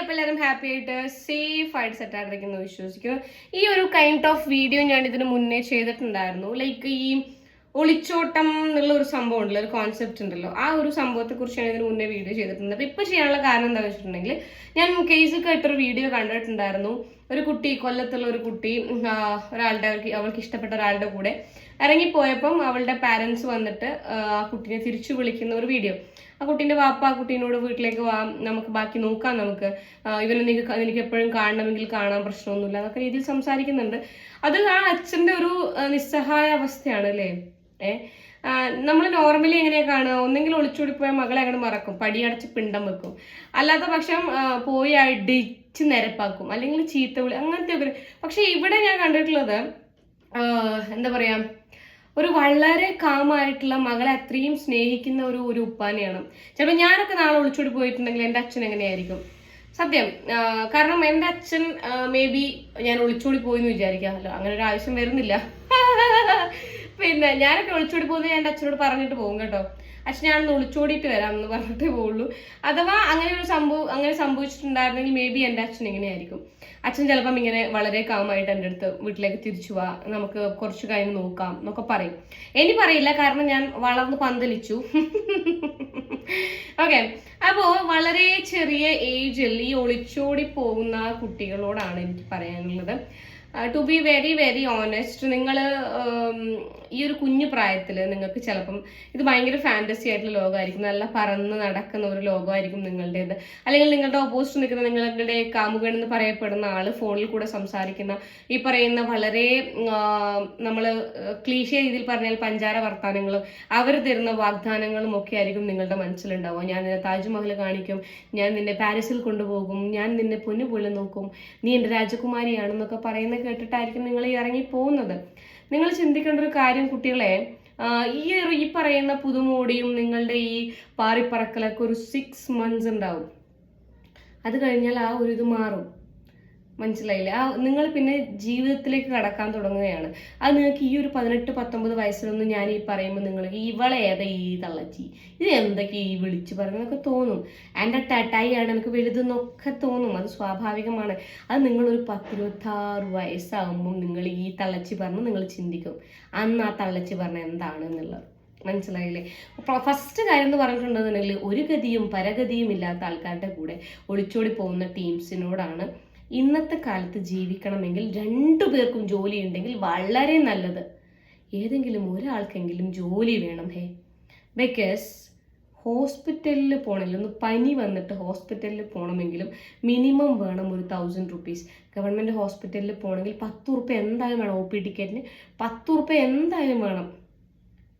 അപ്പോൾ എല്ലാവരും ഹാപ്പി ആയിട്ട് സേഫ് ആയിട്ട് സെറ്റ് ആയിട്ടിരിക്കുന്നു വിശ്വസിക്കുന്നു. ഈ ഒരു കൈൻഡ് ഓഫ് വീഡിയോ ഞാൻ ഇതിന് മുന്നേ ചെയ്തിട്ടുണ്ടായിരുന്നു. ലൈക്ക് ഈ ഒളിച്ചോട്ടം എന്നുള്ള ഒരു സംഭവം ഉണ്ടല്ലോ ഒരു കോൺസെപ്റ്റ് ഉണ്ടല്ലോ. ആ ഒരു സംഭവത്തെ കുറിച്ച് ഞാൻ ഇതിന് മുന്നേ വീഡിയോ ചെയ്തിട്ടുണ്ട് അപ്പോൾ ഇപ്പോൾ ചെയ്യാനുള്ള കാരണം എന്താ വെച്ചിട്ടുണ്ടെങ്കിൽ ഞാൻ കേസ് കേട്ടൊരു വീഡിയോ കണ്ടിട്ടുണ്ടായിരുന്നു. ഒരു കുട്ടി കൊല്ലത്തുള്ള ഒരു കുട്ടി ഒരാളുടെ അവൾക്ക് ഇഷ്ടപ്പെട്ട ഒരാളുടെ കൂടെ ഇറങ്ങിപ്പോയപ്പം അവളുടെ പാരൻസ് വന്നിട്ട് ആ കുട്ടീനെ തിരിച്ചു വിളിക്കുന്ന ഒരു വീഡിയോ ആ കുട്ടീന്റെ വാപ്പ ആ കുട്ടീനോട് വീട്ടിലേക്ക് വാ നമുക്ക് ബാക്കി നോക്കാം നമുക്ക്. ഇവനെ നിനക്ക് നിനക്ക് എപ്പോഴും കാണണമെങ്കിൽ കാണാൻ പ്രശ്നമൊന്നുമില്ല എന്നൊക്കെ രീതിയിൽ സംസാരിക്കുന്നുണ്ട്. അത് ആ അച്ഛന്റെ ഒരു നിസ്സഹായ അവസ്ഥയാണ് അല്ലേ? ഏ? നമ്മൾ നോർമലി എങ്ങനെയാണ് കാണുക? ഒന്നെങ്കിൽ ഒളിച്ചോടി പോയ മകളെ അങ്ങനെ മറക്കും. പടിയടച്ച് പിണ്ടം വെക്കും. അല്ലാത്ത പക്ഷം പോയി അടിച്ച് നിരപ്പാക്കും. അല്ലെങ്കിൽ ചീത്ത വിളി അങ്ങനത്തെ ഒക്കെ പക്ഷെ ഇവിടെ ഞാൻ കണ്ടിട്ടുള്ളത് എന്താ പറയാ ഒരു വളരെ കാമായിട്ടുള്ള മകളെ അത്രയും സ്നേഹിക്കുന്ന ഒരു ഒരു ഉപ്പാനെയാണ്. ചിലപ്പോൾ ഞാനൊക്കെ നാളെ ഒളിച്ചോടി പോയിട്ടുണ്ടെങ്കിൽ എന്റെ അച്ഛൻ എങ്ങനെയായിരിക്കും? സത്യം കാരണം എന്റെ അച്ഛൻ മേ ബി ഞാൻ ഒളിച്ചോടി പോയി എന്ന് വിചാരിക്കാമല്ലോ അങ്ങനെ ഒരു ആവശ്യം വരുന്നില്ല. പിന്നെ ഞാനൊക്കെ ഒളിച്ചോടി പോകുന്നത് എന്റെ അച്ഛനോട് പറഞ്ഞിട്ട് പോകും കേട്ടോ. അച്ഛൻ ഞാനൊന്ന് ഒളിച്ചോടിയിട്ട് വരാം എന്ന് പറഞ്ഞിട്ടേ പോവുള്ളൂ. അഥവാ അങ്ങനെ ഒരു സംഭവം അങ്ങനെ സംഭവിച്ചിട്ടുണ്ടായിരുന്നെങ്കിൽ മേ ബി എന്റെ അച്ഛൻ ഇങ്ങനെയായിരിക്കും. അച്ഛൻ ചിലപ്പം ഇങ്ങനെ വളരെ കാമായിട്ട് എന്റെ അടുത്ത് വീട്ടിലേക്ക് തിരിച്ചു വാ. നമുക്ക് കുറച്ച് കഴിഞ്ഞ് നോക്കാം എന്നൊക്കെ പറയും. ഇനി പറയില്ല കാരണം ഞാൻ വളർന്ന് പന്തലിച്ചു. ഓക്കെ അപ്പോൾ വളരെ ചെറിയ ഏജിൽ ഈ ഒളിച്ചോടി പോകുന്ന കുട്ടികളോടാണ് എനിക്ക് പറയാനുള്ളത്. To be very very honest നിങ്ങൾ ഈ ഒരു കുഞ്ഞു പ്രായത്തിൽ നിങ്ങൾക്ക് ചിലപ്പം ഇത് ഭയങ്കര ഫാന്റസി ആയിട്ടുള്ള ലോകമായിരിക്കും നല്ല പറന്ന് നടക്കുന്ന ഒരു ലോകമായിരിക്കും നിങ്ങളുടേത്. അല്ലെങ്കിൽ നിങ്ങളുടെ ഓപ്പോസിറ്റ് നിൽക്കുന്ന നിങ്ങളുടെ കാമുകൻ എന്ന് പറയപ്പെടുന്ന ആൾ ഫോണിൽ കൂടെ സംസാരിക്കുന്ന ഈ പറയുന്ന വളരെ നമ്മൾ ക്ലീശ രീതിയിൽ പറഞ്ഞാൽ പഞ്ചാര വർത്താനങ്ങളും അവർ തരുന്ന വാഗ്ദാനങ്ങളും ഒക്കെ ആയിരിക്കും നിങ്ങളുടെ മനസ്സിലുണ്ടാവുക. ഞാൻ നിന്നെ താജ്മഹൽ കാണിക്കും ഞാൻ നിന്നെ പാരീസിൽ കൊണ്ടുപോകും ഞാൻ നിന്നെ പൊന്നുപോലെ നോക്കും നീ എന്റെ രാജകുമാരിയാണെന്നൊക്കെ പറയുന്നത് കേട്ടിട്ടായിരിക്കും നിങ്ങൾ ഈ ഇറങ്ങി പോകുന്നത്. നിങ്ങൾ ചിന്തിക്കേണ്ട ഒരു കാര്യം കുട്ടികളെ ഈ ഒരു ഈ പറയുന്ന പുതുമോടിയും നിങ്ങളുടെ ഈ പാറിപ്പറക്കലൊക്കെ ഒരു സിക്സ് മന്ത്സ് ഉണ്ടാവും. അത് കഴിഞ്ഞാൽ ആ ഒരു ഇത് മാറും. മനസ്സിലായില്ലേ? ആ നിങ്ങൾ പിന്നെ ജീവിതത്തിലേക്ക് കടക്കാൻ തുടങ്ങുകയാണ്. അത് നിങ്ങൾക്ക് ഈ ഒരു പതിനെട്ട് പത്തൊമ്പത് വയസ്സിലൊന്നും ഞാൻ ഈ പറയുമ്പോൾ നിങ്ങൾക്ക് ഇവളെ ഏതാ ഈ തള്ളച്ചി? ഇത് എന്തൊക്കെ ഈ വിളിച്ചു പറയുന്നതൊക്കെ തോന്നും. എന്റെ ടട്ടായിയാണ് എനിക്ക് വലുതെന്നൊക്കെ തോന്നും. അത് സ്വാഭാവികമാണ്. അത് നിങ്ങളൊരു പത്തിരുപത്താറ് വയസ്സാകുമ്പോൾ നിങ്ങൾ ഈ തള്ളച്ചി പറഞ്ഞ് നിങ്ങൾ ചിന്തിക്കും. അന്ന് ആ തള്ളച്ചി പറഞ്ഞ എന്താണ് എന്നുള്ളത്. മനസ്സിലായില്ലേ? ഫസ്റ്റ് കാര്യം എന്ന് പറഞ്ഞിട്ടുണ്ടെന്നുണ്ടെങ്കിൽ ഒരു ഗതിയും പരഗതിയും ഇല്ലാത്ത ആൾക്കാരുടെ കൂടെ ഒളിച്ചോടി പോകുന്ന ടീംസിനോടാണ് ഇന്നത്തെ കാലത്ത് ജീവിക്കണമെങ്കിൽ രണ്ടു പേർക്കും ജോലി ഉണ്ടെങ്കിൽ വളരെ നല്ലത്. ഏതെങ്കിലും ഒരാൾക്കെങ്കിലും ജോലി വേണം ഹേ. ബിക്കോസ് ഹോസ്പിറ്റലിൽ പോകണമെങ്കിൽ ഒന്ന് പനി വന്നിട്ട് ഹോസ്പിറ്റലിൽ പോകണമെങ്കിലും മിനിമം വേണം ഒരു തൗസൻഡ് റുപ്പീസ് ഗവൺമെന്റ് ഹോസ്പിറ്റലിൽ പോകണമെങ്കിൽ പത്ത് ഉറുപ്പ്യ എന്തായാലും വേണം ഒ പി ടിക്കറ്റിന് പത്ത് ഉറുപ്പ്യ എന്തായാലും വേണം.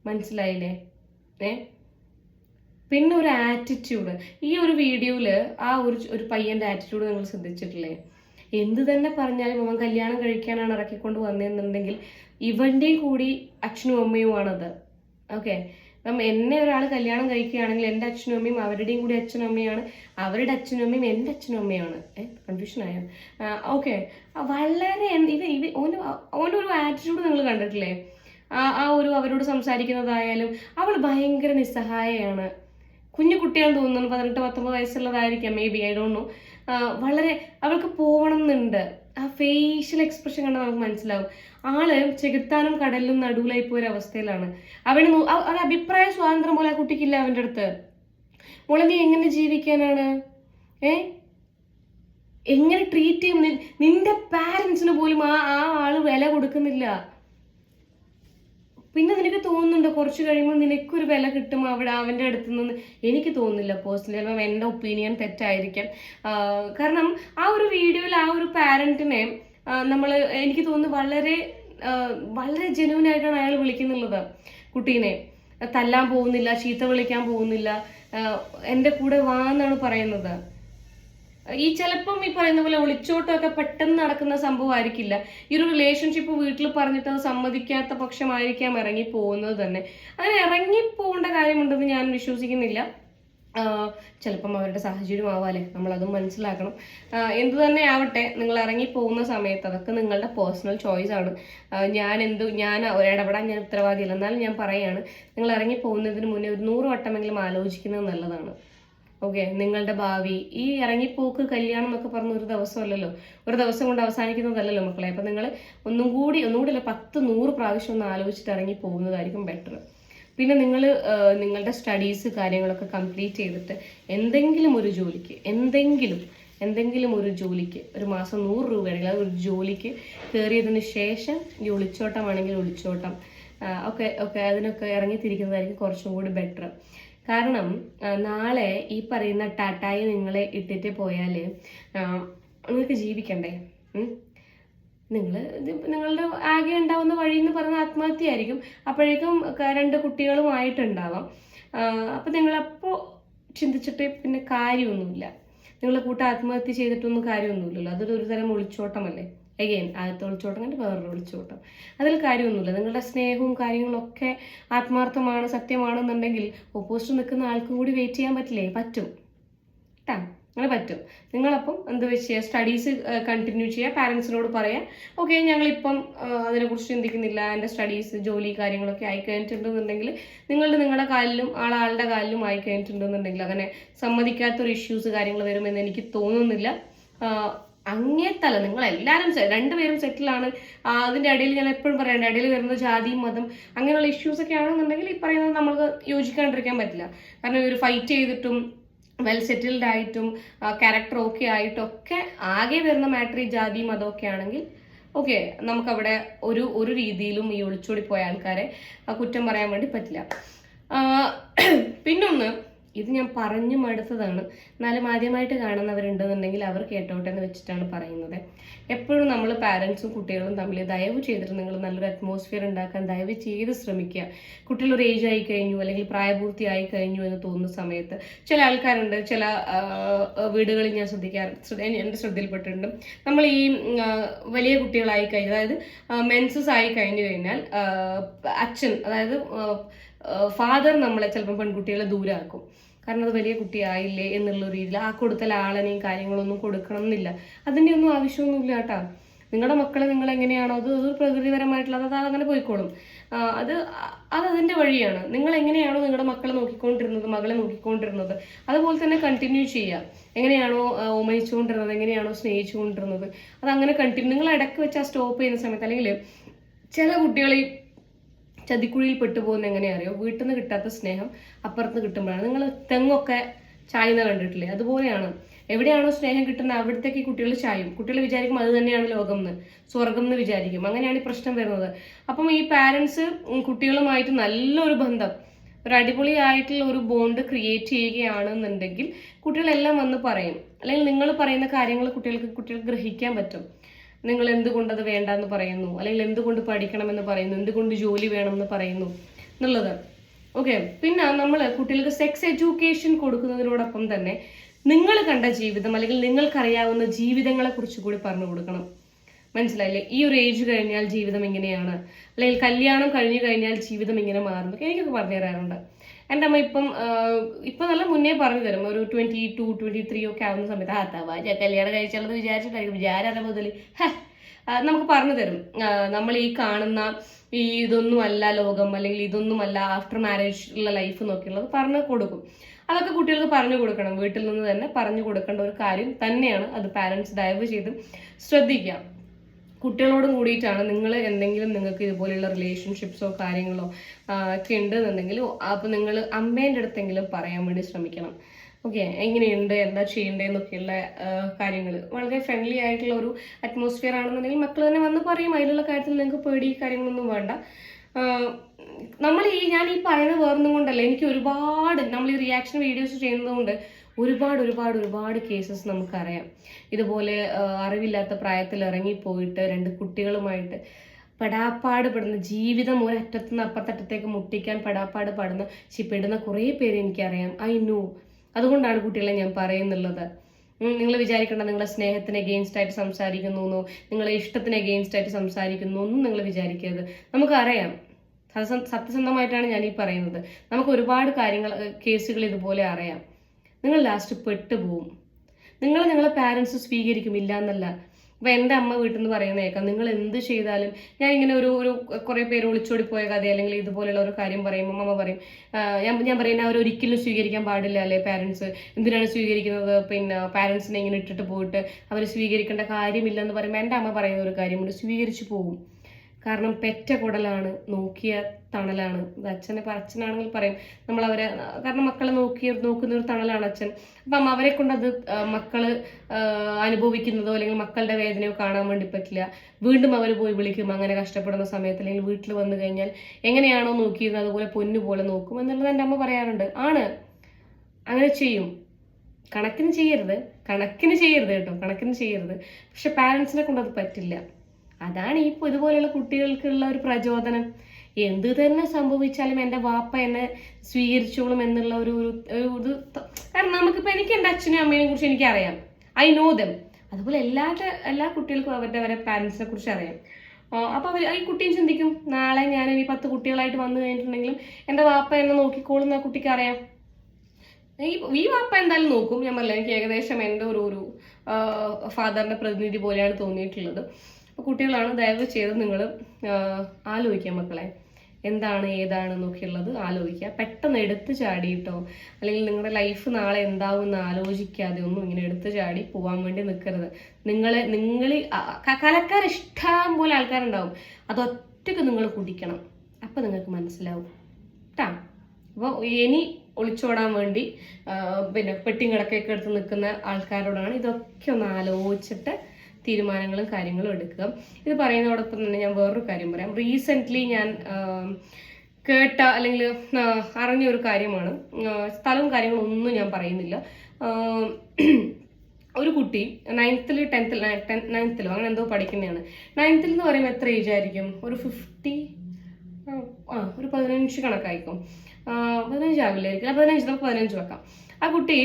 മനസ്സിലായില്ലേ? ഏ? പിന്നെ ഒരു ആറ്റിറ്റ്യൂഡ് ഈ ഒരു വീഡിയോയിൽ ആ ഒരു ഒരു പയ്യന്റെ ആറ്റിറ്റ്യൂഡ് നിങ്ങൾ ശ്രദ്ധിച്ചിട്ടില്ലേ? എന്ത് തന്നെ പറഞ്ഞാലും അവൻ കല്യാണം കഴിക്കാനാണ് ഇറക്കിക്കൊണ്ട് വന്നതെന്നുണ്ടെങ്കിൽ ഇവന്റെയും കൂടി അച്ഛനും അമ്മയുമാണത് ഓക്കെ അപ്പം എന്നെ ഒരാൾ കല്യാണം കഴിക്കുകയാണെങ്കിൽ എന്റെ അച്ഛനും അമ്മയും അവരുടെയും കൂടി അച്ഛനും അമ്മയാണ്. അവരുടെ അച്ഛനും അമ്മയും എന്റെ അച്ഛനും അമ്മയാണ്. ആയോ? ഓക്കെ വളരെ ഇത് ഇവ ഇവ ഓന്റെ ഓന്റെ ഒരു ആറ്റിറ്റ്യൂഡ് നിങ്ങൾ കണ്ടിട്ടില്ലേ? ആ ആ ഒരു അവരോട് സംസാരിക്കുന്നതായാലും അവൾ ഭയങ്കര നിസ്സഹായയാണ്. കുഞ്ഞു കുട്ടിയാണെന്ന് തോന്നുന്നു. പതിനെട്ട് പത്തൊമ്പത് വയസ്സുള്ളതായിരിക്കാം. Maybe I don't know വളരെ അവൾക്ക് പോകണം എന്നുണ്ട് ആ ഫേഷ്യൽ എക്സ്പ്രഷൻ കണ്ടാൽ നമുക്ക് മനസ്സിലാവും. ആൾ ചെകുത്താനും കടലിലും നടുവിലായി പോയ ഒരു അവസ്ഥയിലാണ്. അവന് അവൻ അഭിപ്രായ സ്വാതന്ത്ര്യം പോലെ ആ കുട്ടിക്കില്ല അവന്റെ അടുത്ത്. മോളെ നീ എങ്ങനെ ജീവിക്കാനാണ്? ഏ? എങ്ങനെ ട്രീറ്റ് ചെയ്യും? നിന്റെ പാരൻസിന് പോലും ആ ആ ആൾ വില കൊടുക്കുന്നില്ല. പിന്നെ നിനക്ക് തോന്നുന്നുണ്ടോ? കുറച്ച് കഴിയുമ്പോൾ നിനക്കൊരു വില കിട്ടും അവിടെ അവന്റെ അടുത്ത് നിന്ന് എനിക്ക് തോന്നുന്നില്ല. പേഴ്സണലി ചിലപ്പോൾ എന്റെ ഒപ്പീനിയൻ തെറ്റായിരിക്കാം. കാരണം ആ ഒരു വീഡിയോയിൽ ആ ഒരു പാരന്റിനെ നമ്മൾ എനിക്ക് തോന്നുന്നു വളരെ വളരെ ജെന്യൂൻ ആയിട്ടാണ് അയാൾ വിളിക്കുന്നുള്ളത് കുട്ടീനെ. തല്ലാൻ പോകുന്നില്ല ചീത്ത വിളിക്കാൻ പോകുന്നില്ല. എന്റെ കൂടെ വാ എന്നാണ് പറയുന്നത്. ഈ ചിലപ്പം ഈ പറയുന്ന പോലെ ഒളിച്ചോട്ടൊക്കെ പെട്ടെന്ന് നടക്കുന്ന സംഭവമായിരിക്കില്ല. ഈ ഒരു റിലേഷൻഷിപ്പ് വീട്ടിൽ പറഞ്ഞിട്ട് അത് സമ്മതിക്കാത്ത പക്ഷമായിരിക്കാം ഇറങ്ങി പോകുന്നത് തന്നെ. അങ്ങനെ ഇറങ്ങി പോകേണ്ട കാര്യമുണ്ടെന്ന് ഞാൻ വിശ്വസിക്കുന്നില്ല. ചിലപ്പം അവരുടെ സാഹചര്യം ആവാല്ലേ നമ്മളതും മനസ്സിലാക്കണം. എന്ത് തന്നെ ആവട്ടെ നിങ്ങൾ ഇറങ്ങി പോകുന്ന സമയത്ത് അതൊക്കെ നിങ്ങളുടെ പേഴ്സണൽ ചോയ്സ് ആണ്. ഞാൻ എന്തു ഞാൻ ഇടപെടാൻ ഞാൻ ഉത്തരവാദിയല്ല. എന്നാലും ഞാൻ പറയാണ് നിങ്ങൾ ഇറങ്ങി പോകുന്നതിന് മുന്നേ ഒരു നൂറ് വട്ടമെങ്കിലും ആലോചിക്കുന്നത് നല്ലതാണ്. ഓക്കെ നിങ്ങളുടെ ഭാവി. ഈ ഇറങ്ങിപ്പോക്ക് കല്യാണം എന്നൊക്കെ പറഞ്ഞ ഒരു ദിവസമല്ലല്ലോ? ഒരു ദിവസം കൊണ്ട് അവസാനിക്കുന്നതല്ലല്ലോ മക്കളെ? അപ്പം നിങ്ങൾ ഒന്നും കൂടി ഒന്നും കൂടി അല്ല പത്ത് നൂറ് പ്രാവശ്യം ഒന്ന് ആലോചിച്ചിട്ട് ഇറങ്ങി പോകുന്നതായിരിക്കും ബെറ്റർ പിന്നെ നിങ്ങൾ നിങ്ങളുടെ സ്റ്റഡീസ് കാര്യങ്ങളൊക്കെ കംപ്ലീറ്റ് ചെയ്തിട്ട് എന്തെങ്കിലും ഒരു ജോലിക്ക് എന്തെങ്കിലും എന്തെങ്കിലും ഒരു ജോലിക്ക് ഒരു മാസം നൂറ് രൂപയാണെങ്കിൽ അത് ഒരു ജോലിക്ക് കയറിയതിന് ശേഷം ഈ ഒളിച്ചോട്ടമാണെങ്കിൽ ഒളിച്ചോട്ടം. ഒക്കെ ഒക്കെ അതിനൊക്കെ ഇറങ്ങിത്തിരിക്കുന്നതായിരിക്കും കുറച്ചും കൂടി ബെറ്റർ കാരണം നാളെ ഈ പറയുന്ന ടാറ്റായി നിങ്ങളെ ഇട്ടിട്ട് പോയാൽ നിങ്ങൾക്ക് ജീവിക്കണ്ടേ? നിങ്ങൾ നിങ്ങളുടെ ആകെ ഉണ്ടാവുന്ന വഴി എന്ന് ആത്മഹത്യ ആയിരിക്കും അപ്പോഴേക്കും രണ്ട് കുട്ടികളുമായിട്ടുണ്ടാവാം അപ്പം നിങ്ങളപ്പോൾ ചിന്തിച്ചിട്ട് പിന്നെ കാര്യമൊന്നുമില്ല. നിങ്ങൾ കൂട്ട ആത്മഹത്യ ചെയ്തിട്ടൊന്നും കാര്യമൊന്നുമില്ലല്ലോ. അതൊരു തരം ഒളിച്ചോട്ടമല്ലേ? അഗെയിൻ ആദ്യത്തെ ഒളിച്ചോട്ടം കണ്ട് വേറൊരു ഒളിച്ചോട്ടം അതിൽ കാര്യമൊന്നുമില്ല. നിങ്ങളുടെ സ്നേഹവും കാര്യങ്ങളൊക്കെ ആത്മാർത്ഥമാണ് സത്യമാണെന്നുണ്ടെങ്കിൽ ഓപ്പോസിറ്റ് നിൽക്കുന്ന ആൾക്കും കൂടി വെയിറ്റ് ചെയ്യാൻ പറ്റില്ലേ? പറ്റും. കേട്ടാ അങ്ങനെ പറ്റും. നിങ്ങളപ്പം എന്ത് വെച്ച് സ്റ്റഡീസ് കണ്ടിന്യൂ ചെയ്യുക പാരൻസിനോട് പറയാം ഓക്കെ ഞങ്ങളിപ്പം അതിനെക്കുറിച്ച് ചിന്തിക്കുന്നില്ല. എന്റെ സ്റ്റഡീസ് ജോലി കാര്യങ്ങളൊക്കെ ആയി കഴിഞ്ഞിട്ടുണ്ടെന്നുണ്ടെങ്കിൽ നിങ്ങളുടെ നിങ്ങളുടെ കാലിലും ആളാളുടെ കാലിലും ആയി കഴിഞ്ഞിട്ടുണ്ടെന്നുണ്ടെങ്കിൽ അങ്ങനെ സമ്മതിക്കാത്തൊരു ഇഷ്യൂസ് കാര്യങ്ങൾ വരുമെന്ന് എനിക്ക് തോന്നുന്നില്ല. ആ, അങ്ങേത്തല നിങ്ങൾ എല്ലാവരും രണ്ടുപേരും സെറ്റിലാണ്. അതിന്റെ ഇടയിൽ ഞാൻ എപ്പോഴും പറയണ്ട ഇടയിൽ വരുന്ന ജാതി മതം അങ്ങനെയുള്ള ഇഷ്യൂസ് ഒക്കെ ആണെന്നുണ്ടെങ്കിൽ ഈ പറയുന്നത് നമ്മൾക്ക് യോജിക്കാണ്ടിരിക്കാൻ പറ്റില്ല. കാരണം ഇവർ ഫൈറ്റ് ചെയ്തിട്ടും വെൽ സെറ്റിൽഡ് ആയിട്ടും ക്യാരക്ടർ ഓക്കെ ആയിട്ടും ഒക്കെ ആകെ വരുന്ന മാറ്റർ ഈ ജാതി ഒക്കെ ആണെങ്കിൽ ഓക്കെ നമുക്കവിടെ ഒരു ഒരു രീതിയിലും ഈ ഒളിച്ചോടി പോയ ആൾക്കാരെ കുറ്റം പറയാൻ വേണ്ടി പറ്റില്ല. പിന്നൊന്ന് ഇത് ഞാൻ പറഞ്ഞു മടുത്തതാണ് എന്നാലും ആദ്യമായിട്ട് കാണുന്നവരുണ്ടെന്നുണ്ടെങ്കിൽ അവർ കേട്ടോട്ടെ എന്ന് വെച്ചിട്ടാണ് പറയുന്നത്. എപ്പോഴും നമ്മൾ പാരൻസും കുട്ടികളും തമ്മിൽ ദയവ് ചെയ്തിട്ട് നിങ്ങൾ നല്ലൊരു അറ്റ്മോസ്ഫിയർ ഉണ്ടാക്കാൻ ദയവ് ചെയ്ത് ശ്രമിക്കുക. കുട്ടികൾ ഒരു ഏജ് ആയി കഴിഞ്ഞു അല്ലെങ്കിൽ പ്രായപൂർത്തി ആയി കഴിഞ്ഞു എന്ന് തോന്നുന്ന സമയത്ത്. ചില ആൾക്കാരുണ്ട് ചില വീടുകളിൽ ഞാൻ ശ്രദ്ധിക്കാറ് ശ്രദ്ധ- എന്റെ ശ്രദ്ധയിൽപ്പെട്ടിട്ടുണ്ട്. നമ്മൾ ഈ വലിയ കുട്ടികളായി കഴിഞ്ഞു അതായത് മെൻസസ് ആയി കഴിഞ്ഞു കഴിഞ്ഞാൽ അച്ഛൻ അതായത് ഫാദർ നമ്മളെ ചിലപ്പോൾ പെൺകുട്ടികളെ ദൂരാക്കും. കാരണം അത് വലിയ കുട്ടിയായില്ലേ എന്നുള്ള രീതിയിൽ ആ കൊടുത്ത ലാളനയും കാര്യങ്ങളൊന്നും കൊടുക്കണം എന്നില്ല അതിന്റെ ഒന്നും ആവശ്യമൊന്നുമില്ല കേട്ടാ. നിങ്ങളുടെ മക്കളെ നിങ്ങൾ എങ്ങനെയാണോ അത് ഒരു പ്രകൃതിപരമായിട്ടുള്ള അത് അങ്ങനെ പോയിക്കോളും. അത് അത് അതിന്റെ വഴിയാണ്. നിങ്ങൾ എങ്ങനെയാണോ നിങ്ങളുടെ മക്കളെ നോക്കിക്കൊണ്ടിരുന്നത് മകളെ നോക്കിക്കൊണ്ടിരുന്നത് അതുപോലെ തന്നെ കണ്ടിന്യൂ ചെയ്യുക എങ്ങനെയാണോ ഓമനിച്ചുകൊണ്ടിരുന്നത് എങ്ങനെയാണോ സ്നേഹിച്ചുകൊണ്ടിരുന്നത് അത് അങ്ങനെ കണ്ടിന്യൂ നിങ്ങൾ ഇടയ്ക്ക് വെച്ച് ആ സ്റ്റോപ്പ് ചെയ്യുന്ന സമയത്ത് അല്ലെങ്കിൽ ചില കുട്ടികൾ ഈ ചതിക്കുഴിയിൽ പെട്ടുപോകുന്ന എങ്ങനെയാ അറിയോ വീട്ടിൽ നിന്ന് കിട്ടാത്ത സ്നേഹം അപ്പുറത്ത് കിട്ടുമ്പോഴാണ്. നിങ്ങൾ തെങ്ങൊക്കെ ചായുന്ന കണ്ടിട്ടില്ലേ? അതുപോലെയാണ്. എവിടെയാണോ സ്നേഹം കിട്ടുന്നത് അവിടത്തേക്ക് കുട്ടികൾ ചായും. കുട്ടികൾ വിചാരിക്കും അത് തന്നെയാണ് ലോകം എന്ന് സ്വർഗം എന്ന് വിചാരിക്കും. അങ്ങനെയാണ് ഈ പ്രശ്നം വരുന്നത്. അപ്പം ഈ പാരൻസ് കുട്ടികളുമായിട്ട് നല്ലൊരു ബന്ധം ഒരു അടിപൊളിയായിട്ടുള്ള ഒരു ബോണ്ട് ക്രിയേറ്റ് ചെയ്യുകയാണെന്നുണ്ടെങ്കിൽ കുട്ടികളെല്ലാം വന്ന് പറയും. അല്ലെങ്കിൽ നിങ്ങൾ പറയുന്ന കാര്യങ്ങൾ കുട്ടികൾക്ക് കുട്ടികൾക്ക് ഗ്രഹിക്കാൻ പറ്റും. നിങ്ങൾ എന്തുകൊണ്ട് അത് വേണ്ടെന്ന് പറയുന്നു? അല്ലെങ്കിൽ എന്തുകൊണ്ട് പഠിക്കണമെന്ന് പറയുന്നു? എന്തുകൊണ്ട് ജോലി വേണമെന്ന് പറയുന്നു? എന്നുള്ളത്. ഓക്കെ. പിന്നെ നമ്മൾ കുട്ടികൾക്ക് സെക്സ് എഡ്യൂക്കേഷൻ കൊടുക്കുന്നതിനോടൊപ്പം തന്നെ നിങ്ങൾ കണ്ട ജീവിതം അല്ലെങ്കിൽ നിങ്ങൾക്കറിയാവുന്ന ജീവിതങ്ങളെ കുറിച്ച് കൂടി പറഞ്ഞു കൊടുക്കണം. മനസ്സിലായില്ലേ? ഈ ഒരു ഏജ് കഴിഞ്ഞാൽ ജീവിതം ഇങ്ങനെയാണ്. അല്ലെങ്കിൽ കല്യാണം കഴിഞ്ഞു കഴിഞ്ഞാൽ ജീവിതം ഇങ്ങനെ മാറുന്നു. എനിക്കൊക്കെ പറഞ്ഞു തരാറുണ്ട് എന്റെ അമ്മ ഇപ്പം ഇപ്പം നല്ല മുന്നേ പറഞ്ഞു തരും. ഒരു ട്വന്റി ടു ട്വന്റി ത്രീ ഒക്കെ ആവുന്ന സമയത്ത് ആ തവാജ കല്യാണം കഴിച്ചുള്ളത് വിചാരിച്ചിട്ടായിരിക്കും. വിചാരം മുതൽ നമുക്ക് പറഞ്ഞു തരും. നമ്മൾ ഈ കാണുന്ന ഈ ഇതൊന്നും അല്ല ലോകം അല്ലെങ്കിൽ ഇതൊന്നും അല്ല ആഫ്റ്റർ മാരേജ് ഉള്ള ലൈഫ് നോക്കിയുള്ളത് പറഞ്ഞു കൊടുക്കും. അതൊക്കെ കുട്ടികൾക്ക് പറഞ്ഞു കൊടുക്കണം. വീട്ടിൽ നിന്ന് തന്നെ പറഞ്ഞു കൊടുക്കേണ്ട ഒരു കാര്യം തന്നെയാണ്. അത് പാരൻസ് ദയവ് ചെയ്ത് ശ്രദ്ധിക്കുക. കുട്ടികളോടും കൂടിയിട്ടാണ് നിങ്ങൾ എന്തെങ്കിലും നിങ്ങൾക്ക് ഇതുപോലെയുള്ള റിലേഷൻഷിപ്സോ കാര്യങ്ങളോ ഒക്കെ ഉണ്ടെന്നുണ്ടെങ്കിൽ അപ്പോൾ നിങ്ങൾ അമ്മേന്റെ അടുത്തെങ്കിലും പറയാൻ വേണ്ടി ശ്രമിക്കണം. ഓക്കെ എങ്ങനെയുണ്ട്? എന്താ ചെയ്യേണ്ടതെന്നൊക്കെയുള്ള കാര്യങ്ങൾ വളരെ ഫ്രണ്ട്ലി ആയിട്ടുള്ള ഒരു അറ്റ്മോസ്ഫിയർ ആണെന്നുണ്ടെങ്കിൽ മക്കൾ തന്നെ വന്ന് പറയും. അതിലുള്ള കാര്യത്തിൽ നിങ്ങൾക്ക് പേടി കാര്യങ്ങളൊന്നും വേണ്ട. നമ്മൾ ഈ ഞാൻ ഈ പറയുന്ന വേറൊന്നും കൊണ്ടല്ല. എനിക്ക് ഒരുപാട് നമ്മൾ ഈ റിയാക്ഷൻ വീഡിയോസ് ചെയ്യുന്നത് കൊണ്ട് ഒരുപാട് ഒരുപാട് ഒരുപാട് കേസസ് നമുക്കറിയാം. ഇതുപോലെ അറിവില്ലാത്ത പ്രായത്തിൽ ഇറങ്ങിപ്പോയിട്ട് രണ്ട് കുട്ടികളുമായിട്ട് പടാപ്പാട് പെടുന്ന ജീവിതം ഒരറ്റത്തു നിന്ന് അപ്പുറത്തറ്റത്തേക്ക് മുട്ടിക്കാൻ പടാപ്പാട് പാടുന്ന ചിപ്പിടുന്ന പെടുന്ന കുറേ പേര് എനിക്കറിയാം. I know. അതുകൊണ്ടാണ് കുട്ടികളെ ഞാൻ പറയുന്നുള്ളത്. നിങ്ങൾ വിചാരിക്കേണ്ട നിങ്ങളെ സ്നേഹത്തിന് എഗെയിൻസ്റ്റ് ആയിട്ട് സംസാരിക്കുന്നു എന്നോ നിങ്ങളെ ഇഷ്ടത്തിന് എഗെയിൻസ്റ്റ് ആയിട്ട് സംസാരിക്കുന്നു ഒന്നും നിങ്ങൾ വിചാരിക്കരുത്. നമുക്കറിയാം. സത്യ- സത്യസന്ധമായിട്ടാണ് ഞാൻ ഈ പറയുന്നത്. നമുക്ക് ഒരുപാട് കാര്യങ്ങൾ കേസുകൾ ഇതുപോലെ അറിയാം. നിങ്ങൾ ലാസ്റ്റ് പെട്ടുപോകും നിങ്ങൾ നിങ്ങളെ പാരൻസ് സ്വീകരിക്കും ഇല്ല എന്നല്ല. അപ്പൊ എന്റെ അമ്മ വീട്ടിൽ നിന്ന് പറയുന്ന കേൾക്കാം നിങ്ങൾ എന്ത് ചെയ്താലും ഞാൻ ഇങ്ങനെ ഒരു ഒരു കുറേ പേര് ഒളിച്ചോടി പോയ കഥ അല്ലെങ്കിൽ ഇതുപോലെയുള്ള ഒരു കാര്യം പറയുമ്പോൾ അമ്മ പറയും ഞാൻ ഞാൻ പറയുന്ന അവർ ഒരിക്കലും സ്വീകരിക്കാൻ പാടില്ല അല്ലേ പാരൻസ് എന്തിനാണ് സ്വീകരിക്കുന്നത്? പിന്നെ പാരൻസിനെ ഇങ്ങനെ ഇട്ടിട്ട് പോയിട്ട് അവർ സ്വീകരിക്കേണ്ട കാര്യമില്ലെന്ന് പറയുമ്പോൾ എന്റെ അമ്മ പറയുന്ന ഒരു കാര്യമുണ്ട് സ്വീകരിച്ചു പോകും കാരണം പെറ്റ കുടലാണ് നോക്കിയ തണലാണ്. അച്ഛനെ അച്ഛനാണെങ്കിൽ പറയും നമ്മൾ അവരെ കാരണം മക്കളെ നോക്കി നോക്കുന്ന ഒരു തണലാണ് അച്ഛൻ. അപ്പം അവരെ കൊണ്ട് അത് മക്കൾ അനുഭവിക്കുന്നതോ അല്ലെങ്കിൽ മക്കളുടെ വേദനയോ കാണാൻ വേണ്ടി പറ്റില്ല. വീണ്ടും അവർ പോയി വിളിക്കും അങ്ങനെ കഷ്ടപ്പെടുന്ന സമയത്ത് അല്ലെങ്കിൽ വീട്ടിൽ വന്നു കഴിഞ്ഞാൽ എങ്ങനെയാണോ നോക്കിയിരുന്നത് അതുപോലെ പൊന്നു പോലെ നോക്കും എന്നുള്ളത് എന്റെ അമ്മ പറയാറുണ്ട്. ആണ്. അങ്ങനെ ചെയ്യും. കണക്കിന് ചെയ്യരുത്. കണക്കിന് ചെയ്യരുത് കേട്ടോ. കണക്കിന് ചെയ്യരുത്. പക്ഷെ പാരൻസിനെ കൊണ്ട് അത് പറ്റില്ല. അതാണ് ഈ ഇതുപോലെയുള്ള കുട്ടികൾക്കുള്ള ഒരു പ്രചോദനം. എന്ത് തന്നെ സംഭവിച്ചാലും എന്റെ വാപ്പ എന്നെ സ്വീകരിച്ചോളും എന്നുള്ള ഒരു ഒരു കാരണം നമുക്കിപ്പോൾ എനിക്ക് എന്റെ അച്ഛനും അമ്മേനെ കുറിച്ച് എനിക്കറിയാം. ഐ നോ ദം. അതുപോലെ എല്ലാ എല്ലാ കുട്ടികൾക്കും അവരുടെ അവരെ പാരൻസിനെ കുറിച്ച് അറിയാം. അപ്പോൾ അവർ ഈ കുട്ടിയും ചിന്തിക്കും നാളെ ഞാൻ ഈ പത്ത് കുട്ടികളായിട്ട് വന്നു കഴിഞ്ഞിട്ടുണ്ടെങ്കിലും എന്റെ വാപ്പ എന്നെ നോക്കിക്കോളും ആ കുട്ടിക്ക് അറിയാം. ഈ ഈ വാപ്പ എന്തായാലും നോക്കും. ഞാൻ പറഞ്ഞില്ല എനിക്ക് ഏകദേശം എന്റെ ഒരു ഒരു ഫാദറിന്റെ പ്രതിനിധി പോലെയാണ് തോന്നിയിട്ടുള്ളത്. അപ്പോൾ കുട്ടികളാണ് ദയവ് ചെയ്ത് നിങ്ങൾ ആലോചിക്കുക മക്കളെ. എന്താണ് ഏതാണ് എന്നൊക്കെയുള്ളത് ആലോചിക്കുക. പെട്ടെന്ന് എടുത്തു ചാടിയിട്ടോ അല്ലെങ്കിൽ നിങ്ങളുടെ ലൈഫ് നാളെ എന്താവും എന്ന് ആലോചിക്കാതെ ഒന്നും ഇങ്ങനെ എടുത്തു ചാടി പോകാൻ വേണ്ടി നിൽക്കരുത് നിങ്ങളെ നിങ്ങൾ കലക്കാർ ഇഷ്ടം പോലെ ആൾക്കാരുണ്ടാവും. അത് ഒറ്റയ്ക്ക് നിങ്ങൾ കുടിക്കണം. അപ്പം നിങ്ങൾക്ക് മനസ്സിലാവും. കേട്ടാ അപ്പോൾ ഇനി ഒളിച്ചോടാൻ വേണ്ടി പിന്നെ പെട്ടിയും കിടക്കൊക്കെ എടുത്ത് നിൽക്കുന്ന ആൾക്കാരോടാണ് ഇതൊക്കെ ഒന്ന് ആലോചിച്ചിട്ട് തീരുമാനങ്ങളും കാര്യങ്ങളും എടുക്കുക. ഇത് പറയുന്നതോടൊപ്പം തന്നെ ഞാൻ വേറൊരു കാര്യം പറയാം. റീസെന്റ്ലി ഞാൻ കേട്ട അല്ലെങ്കിൽ അറിഞ്ഞ ഒരു കാര്യമാണ്. സ്ഥലവും കാര്യങ്ങളും ഒന്നും ഞാൻ പറയുന്നില്ല. ഒരു കുട്ടി നയൻത്തിൽ ടെൻത്തിൽ നയൻത്തിലോ അങ്ങനെ എന്തോ പഠിക്കുന്നതാണ്. നയൻത്തിൽ എന്ന് പറയുമ്പോൾ എത്ര ഏജ് ആയിരിക്കും? ഒരു ഫിഫ്റ്റി ആ ഒരു പതിനഞ്ച് കണക്കായിരിക്കും. പതിനഞ്ചാവില്ലായിരിക്കും പതിനഞ്ച് നമുക്ക് പതിനഞ്ച് വെക്കാം. ആ കുട്ടി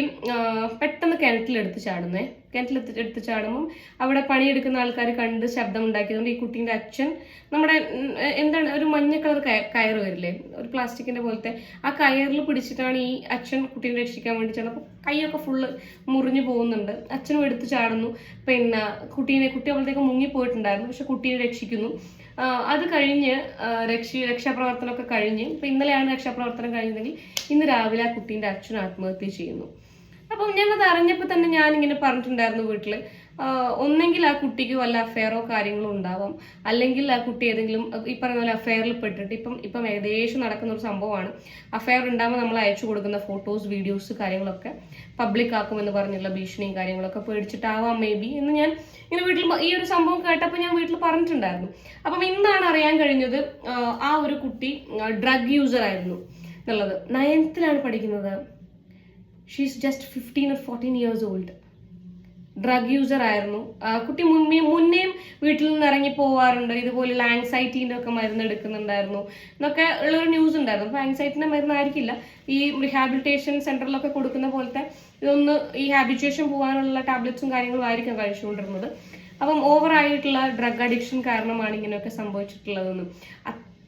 പെട്ടെന്ന് കിണറ്റിലെടുത്ത് ചാടുന്നേ. കിണറ്റിലെടുത്ത് എടുത്ത് ചാടുമ്പം അവിടെ പണിയെടുക്കുന്ന ആൾക്കാർ കണ്ട് ശബ്ദം ഉണ്ടാക്കിയതുകൊണ്ട് ഈ കുട്ടീന്റെ അച്ഛൻ നമ്മുടെ എന്താണ് ഒരു മഞ്ഞ കളർ കയർ വരില്ലേ ഒരു പ്ലാസ്റ്റിക്കിന്റെ പോലത്തെ ആ കയറിൽ പിടിച്ചിട്ടാണ് ഈ അച്ഛൻ കുട്ടീനെ രക്ഷിക്കാൻ വേണ്ടി ചാടുന്നത്. അപ്പോൾ കൈയൊക്കെ ഫുള്ള് മുറിഞ്ഞു പോകുന്നുണ്ട്. അച്ഛനും എടുത്ത് ചാടുന്നു. പിന്നെ കുട്ടീനെ കുട്ടി അപ്പോഴത്തേക്ക് മുങ്ങിപ്പോയിട്ടുണ്ടായിരുന്നു പക്ഷെ കുട്ടീനെ രക്ഷിക്കുന്നു. അത് കഴിഞ്ഞ് രക്ഷി രക്ഷാപ്രവർത്തനമൊക്കെ കഴിഞ്ഞ് ഇപ്പം ഇന്നലെയാണ് രക്ഷാപ്രവർത്തനം കഴിഞ്ഞതെങ്കിൽ ഇന്ന് രാവിലെ ആ കുട്ടീന്റെ അച്ഛൻ ആത്മഹത്യ ചെയ്യുന്നു. അപ്പം ഞാനത് അറിഞ്ഞപ്പോൾ തന്നെ ഞാനിങ്ങനെ പറഞ്ഞിട്ടുണ്ടായിരുന്നു വീട്ടിൽ ഒന്നെങ്കിൽ ആ കുട്ടിക്ക് വല്ല അഫെയറോ കാര്യങ്ങളോ ഉണ്ടാവാം. അല്ലെങ്കിൽ ആ കുട്ടി ഏതെങ്കിലും ഈ പറയുന്ന പോലെ അഫെയറിൽ പെട്ടിട്ട് ഇപ്പം ഇപ്പം ഏകദേശം നടക്കുന്ന ഒരു സംഭവമാണ്. അഫെയർ ഉണ്ടാകുമ്പോൾ നമ്മൾ അയച്ചു കൊടുക്കുന്ന ഫോട്ടോസ് വീഡിയോസ് കാര്യങ്ങളൊക്കെ പബ്ലിക് ആക്കുമെന്ന് പറഞ്ഞുള്ള ഭീഷണിയും കാര്യങ്ങളൊക്കെ പേടിച്ചിട്ടാവാം മേ ബി എന്ന് ഞാൻ ഇങ്ങനെ വീട്ടിൽ ഈ ഒരു സംഭവം കേട്ടപ്പോൾ ഞാൻ വീട്ടിൽ പറഞ്ഞിട്ടുണ്ടായിരുന്നു. അപ്പം ഇന്നാണ് അറിയാൻ കഴിഞ്ഞത് ആ ഒരു കുട്ടി ഡ്രഗ് യൂസർ ആയിരുന്നു എന്നുള്ളത്. നയൻത്തിലാണ് പഠിക്കുന്നത്. She's just fifteen or fourteen years old drug user ആയിരുന്നു. കുട്ടി മുന്നേ മുന്നേയും വീട്ടിൽ നിന്ന് ഇറങ്ങി പോവാറുണ്ട്. ഇതുപോലെ ആങ്സൈറ്റീന്റെ ഒക്കെ മരുന്ന് എടുക്കുന്നുണ്ടായിരുന്നു. എന്നൊക്കെ ഉള്ളൊരു ന്യൂസ് ഉണ്ടായിരുന്നു. അപ്പോൾ ആങ്സൈറ്റിന്റെ മരുന്നായിരിക്കില്ല. ഈ റിഹാബിലിറ്റേഷൻ സെന്ററിലൊക്കെ കൊടുക്കുന്ന പോലത്തെ ഇതൊന്ന് ഈ ഹാബിറ്റേഷൻ പോകാനുള്ള ടാബ്ലറ്റ്സും കാര്യങ്ങളും ആയിരിക്കും കഴിച്ചുകൊണ്ടിരുന്നത്. അപ്പം ഓവർ ആയിട്ടുള്ള ഡ്രഗ് അഡിക്ഷൻ കാരണമാണ് ഇങ്ങനെയൊക്കെ സംഭവിച്ചിട്ടുള്ളതെന്നും.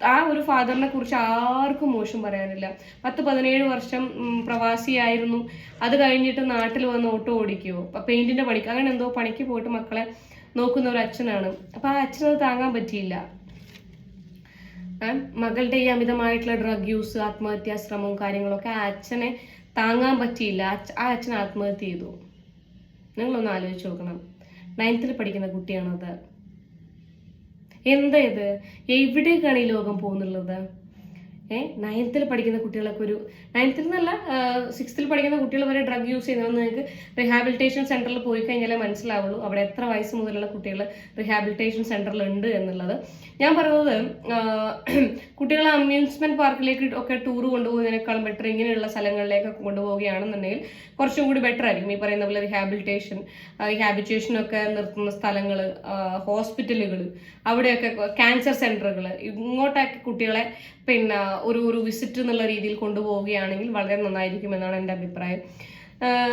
ആ ഒരു ഫാദറിനെ കുറിച്ച് ആർക്കും മോശം പറയാനില്ല. പത്ത് പതിനേഴ് വർഷം പ്രവാസിയായിരുന്നു. അത് കഴിഞ്ഞിട്ട് നാട്ടിൽ വന്ന് ഓട്ടോ ഓടിക്കുവോ? പെയിന്റിന്റെ പണിക്ക് അങ്ങനെ എന്തോ പണിക്ക് പോയിട്ട് മക്കളെ നോക്കുന്ന ഒരു അച്ഛനാണ്. അപ്പൊ ആ അച്ഛനത് താങ്ങാൻ പറ്റിയില്ല. മകളുടെ ഈ അമിതമായിട്ടുള്ള ഡ്രഗ് യൂസ് ആത്മഹത്യാ ശ്രമവും കാര്യങ്ങളൊക്കെ ആ അച്ഛനെ താങ്ങാൻ പറ്റിയില്ല. ആ അച്ഛൻ ആത്മഹത്യ ചെയ്തു. നിങ്ങളൊന്ന് ആലോചിച്ച് നോക്കണം. നയൻത്തിൽ പഠിക്കുന്ന കുട്ടിയാണത്. എന്താ ഇത്? എവിടേക്കാണ് ഈ ലോകം പോകുന്നുള്ളത്? ഏ നയൻത്തിൽ പഠിക്കുന്ന കുട്ടികളൊക്കെ ഒരു നയൻത്തിൽ എന്നല്ല സിക്സ്ത്തിൽ പഠിക്കുന്ന കുട്ടികൾ വരെ ഡ്രഗ് യൂസ് ചെയ്യുന്നത് നിങ്ങൾക്ക് റിഹാബിലിറ്റേഷൻ സെന്ററിൽ പോയി കഴിഞ്ഞാലേ മനസ്സിലാവുള്ളൂ. അവിടെ എത്ര വയസ്സ് മുതലുള്ള കുട്ടികൾ റിഹാബിലിറ്റേഷൻ സെന്ററിൽ ഉണ്ട് എന്നുള്ളത്. ഞാൻ പറയുന്നത് കുട്ടികളെ അമ്യൂസ്മെന്റ് പാർക്കിലേക്ക് ഒക്കെ ടൂർ കൊണ്ടുപോകുന്നതിനേക്കാളും ബെറ്റർ ഇങ്ങനെയുള്ള സ്ഥലങ്ങളിലേക്കൊക്കെ കൊണ്ടുപോവുകയാണെന്നുണ്ടെങ്കിൽ കുറച്ചും കൂടി ബെറ്റർ ആയിരിക്കും. ഈ പറയുന്ന പോലെ റിഹാബിലിറ്റേഷൻ റിഹാബിറ്റേഷൻ ഒക്കെ നിർത്തുന്ന സ്ഥലങ്ങൾ ഹോസ്പിറ്റലുകൾ അവിടെയൊക്കെ ക്യാൻസർ സെന്ററുകൾ ഇങ്ങോട്ടൊക്കെ കുട്ടികളെ പിന്നെ ഒരു ഒരു വിസിറ്റ് എന്നുള്ള രീതിയിൽ കൊണ്ടുപോവുകയാണെങ്കിൽ വളരെ നന്നായിരിക്കും എന്നാണ് എന്റെ അഭിപ്രായം.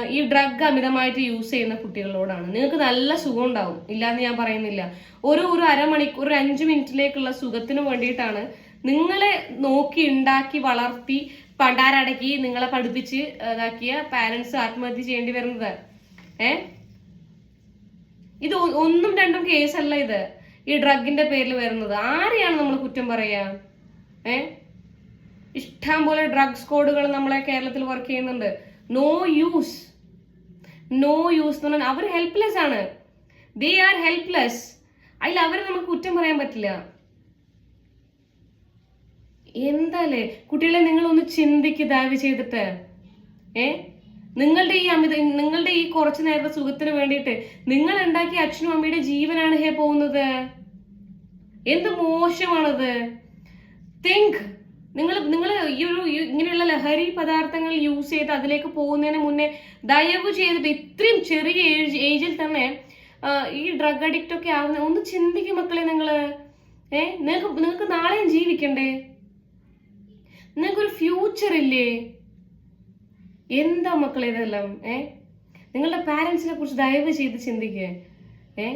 ഈ ഡ്രഗ് അമിതമായിട്ട് യൂസ് ചെയ്യുന്ന കുട്ടികളോടാണ്. നിങ്ങൾക്ക് നല്ല സുഖം ഉണ്ടാവും. ഇല്ലാന്ന് ഞാൻ പറയുന്നില്ല. ഒരു ഒരു അരമണിക്കൂർ ഒരു അഞ്ച് മിനിറ്റിലേക്കുള്ള സുഖത്തിന് വേണ്ടിയിട്ടാണ് നിങ്ങളെ നോക്കി ഉണ്ടാക്കി വളർത്തി പണ്ടാരടക്കി നിങ്ങളെ പഠിപ്പിച്ച് ഇതാക്കിയ പാരന്റ്സ് ആത്മഹത്യ ചെയ്യേണ്ടി വരുന്നത്. ഏ? ഇത് ഒന്നും രണ്ടും കേസല്ല ഇത്. ഈ ഡ്രഗിന്റെ പേരിൽ വരുന്നത്. ആരെയാണ് നമ്മൾ കുറ്റം പറയാ? ഏ? ഇഷ്ടം പോലെ ഡ്രഗ്സ് കോഡുകൾ നമ്മളെ കേരളത്തിൽ വർക്ക് ചെയ്യുന്നുണ്ട്. നോ യൂസ് നോ യൂസ് എന്ന് പറഞ്ഞാൽ അവർ ഹെൽപ്ലെസ് ആണ്. ദേ ആർ ഹെൽപ്ലെസ് അതിൽ അവരെ നമുക്ക് കുറ്റം പറയാൻ പറ്റില്ല. എന്താലേ? കുട്ടികളെ നിങ്ങൾ ഒന്ന് ചിന്തിക്ക് ദയവ് ചെയ്തിട്ട്. ഏ? നിങ്ങളുടെ ഈ അമിത നിങ്ങളുടെ ഈ കുറച്ചു നേരത്തെ സുഖത്തിന് വേണ്ടിയിട്ട് നിങ്ങൾ ഉണ്ടാക്കിയ അച്ഛനും അമ്മയുടെ ജീവനാണ് ഹേ പോകുന്നത്. എന്ത് മോശമാണത്? തിങ്ക് നിങ്ങൾ നിങ്ങൾ ഈ ഒരു ഇങ്ങനെയുള്ള ലഹരി പദാർത്ഥങ്ങൾ യൂസ് ചെയ്ത് അതിലേക്ക് പോകുന്നതിന് മുന്നേ ദയവ് ചെയ്തിട്ട് ഇത്രയും ചെറിയ ഏജ് ഏജിൽ തന്നെ ഈ ഡ്രഗ് അഡിക്റ്റ് ഒക്കെ ആവുന്ന ഒന്ന് ചിന്തിക്കും മക്കളെ നിങ്ങൾ ഏ നിങ്ങൾക്ക് നിങ്ങൾക്ക് നാളെയും ജീവിക്കണ്ടേ? നിങ്ങൾക്കൊരു ഫ്യൂച്ചർ ഇല്ലേ? എന്താ മക്കളെ ഇതെല്ലാം? ഏ നിങ്ങളുടെ പാരൻസിനെ കുറിച്ച് ദയവ് ചെയ്ത് ചിന്തിക്കുക ഏ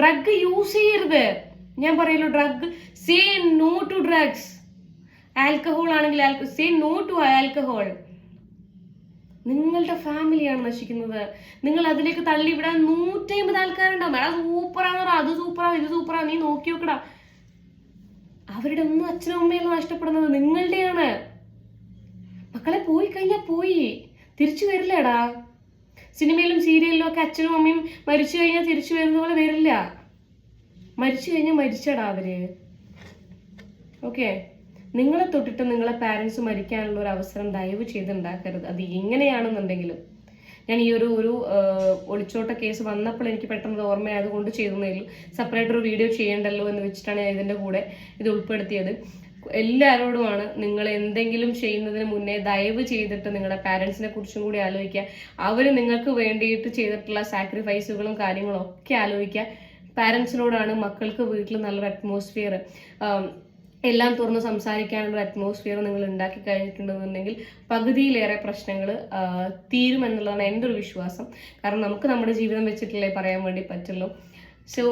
ഡ്രഗ് യൂസ് ചെയ്യരുത്. ഞാൻ പറയല്ലോ drug say no to drugs alcohol ആണെങ്കിൽ സേ നോ ടു ആൽക്കഹോൾ നിങ്ങളുടെ ഫാമിലിയാണ് നശിക്കുന്നത്. നിങ്ങൾ അതിലേക്ക് തള്ളിവിടാൻ നൂറ്റമ്പത് ആൾക്കാരുണ്ടാവും. എടാ സൂപ്പറാന്ന് പറ അത് സൂപ്പറാ ഇത് സൂപ്പറാ നീ നോക്കി നോക്കടാ. അവരുടെ ഒന്നും അച്ഛനും അമ്മയല്ല നഷ്ടപ്പെടുന്നത് നിങ്ങളുടെയാണ്. മക്കളെ പോയി കഴിഞ്ഞാൽ പോയി. തിരിച്ചു വരില്ലടാ സിനിമയിലും സീരിയലിലും ഒക്കെ അച്ഛനും അമ്മയും മരിച്ചു കഴിഞ്ഞാൽ തിരിച്ചു വരുന്ന പോലെ വരില്ല. മരിച്ചു കഴിഞ്ഞാൽ മരിച്ചടാ അവർ. ഓക്കെ നിങ്ങളെ തൊട്ടിട്ട് നിങ്ങളെ പാരൻസ് മരിക്കാനുള്ള ഒരു അവസരം ദയവ് ചെയ്തുണ്ടാക്കരുത്. അത് എങ്ങനെയാണെന്നുണ്ടെങ്കിലും. ഞാൻ ഈ ഒരു ഒരു ഒളിച്ചോട്ട കേസ് വന്നപ്പോൾ എനിക്ക് പെട്ടെന്ന് ഓർമ്മയായത് കൊണ്ട് ചെയ്തെന്നേലും സെപ്പറേറ്റ് ഒരു വീഡിയോ ചെയ്യണ്ടല്ലോ എന്ന് വെച്ചിട്ടാണ് ഞാൻ ഇതിന്റെ കൂടെ ഇത് ഉൾപ്പെടുത്തിയത്. എല്ലാവരോടുമാണ് നിങ്ങൾ എന്തെങ്കിലും ചെയ്യുന്നതിന് മുന്നേ ദയവ് ചെയ്തിട്ട് നിങ്ങളുടെ പാരൻസിനെ കുറിച്ചും കൂടി ആലോചിക്കുക. അവർ നിങ്ങൾക്ക് വേണ്ടിയിട്ട് ചെയ്തിട്ടുള്ള സാക്രിഫൈസുകളും കാര്യങ്ങളും ഒക്കെ ആലോചിക്കുക. പാരൻസിനോടാണ് മക്കൾക്ക് വീട്ടിൽ നല്ലൊരു അറ്റ്മോസ്ഫിയർ എല്ലാം തുറന്ന് സംസാരിക്കാനുള്ള അറ്റ്മോസ്ഫിയർ നിങ്ങൾ ഉണ്ടാക്കി കഴിഞ്ഞിട്ടുണ്ടെന്നുണ്ടെങ്കിൽ പകുതിയിലേറെ പ്രശ്നങ്ങൾ തീരുമെന്നുള്ളതാണ് എന്റെ ഒരു വിശ്വാസം. കാരണം നമുക്ക് നമ്മുടെ ജീവിതം വെച്ചിട്ടല്ലേ പറയാൻ വേണ്ടി പറ്റുള്ളൂ. സോ